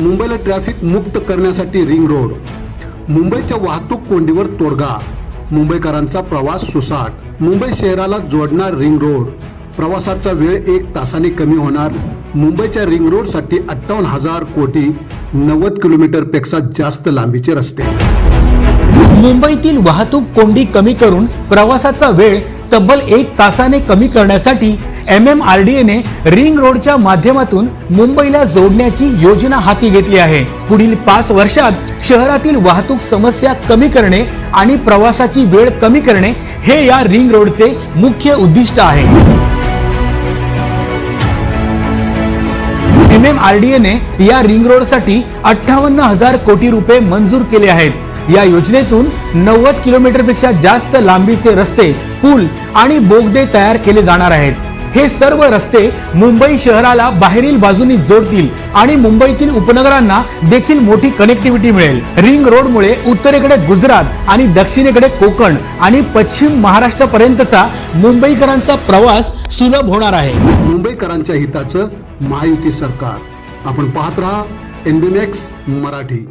मुंबईला ट्रॅफिक मुक्त करण्यासाठी रिंग रोड. मुंबईच्या वाहतूक कोंडीवर तोडगा. मुंबईकरांचा प्रवास सुसाट. मुंबई शहराला जोडणार रिंग रोड. प्रवासाचा वेळ एक तासाने कमी होणार. मुंबईच्या रिंग रोडसाठी अठ्ठावन्न हजार कोटी नव्वद किलोमीटरपेक्षा जास्त लांबीचे रस्ते. मुंबईतील वाहतूक कोंडी कमी करून प्रवासाचा वेळ तब्बल एक तासाने कमी करण्यासाठी एम एम आर डी एने रिंग रोडच्या माध्यमातून मुंबईला जोडण्याची योजना हाती घेतली आहे. पुढील पाच वर्षात शहरातील वाहतूक समस्या कमी करणे आणि प्रवासाची वेळ कमी करणे हे या रिंग रोडचे मुख्य उद्दिष्ट आहे. एम एम आर डी एने या रिंग रोडसाठी अठ्ठावन्न हजार कोटी रुपये मंजूर केले आहेत. या योजनेतून नव्वद किलोमीटरपेक्षा जास्त लांबीचे रस्ते पूल आणि बोगदे तयार केले जाणार आहेत. हे सर्व रस्ते मुंबई शहराला बाहेरील बाजूनी जोडतील आणि मुंबईतील उपनगरांना देखील मोठी कनेक्टिव्हिटी मिळेल. रिंग रोडमुळे उत्तरेकडे गुजरात आणि दक्षिणेकडे कोकण आणि पश्चिम महाराष्ट्रापर्यंतचा मुंबईकरांचा प्रवास सुलभ होणार आहे. मुंबईकरांच्या हिताचं महायुती सरकार. आपण पाहत राहा एनबीमॅक्स मराठी.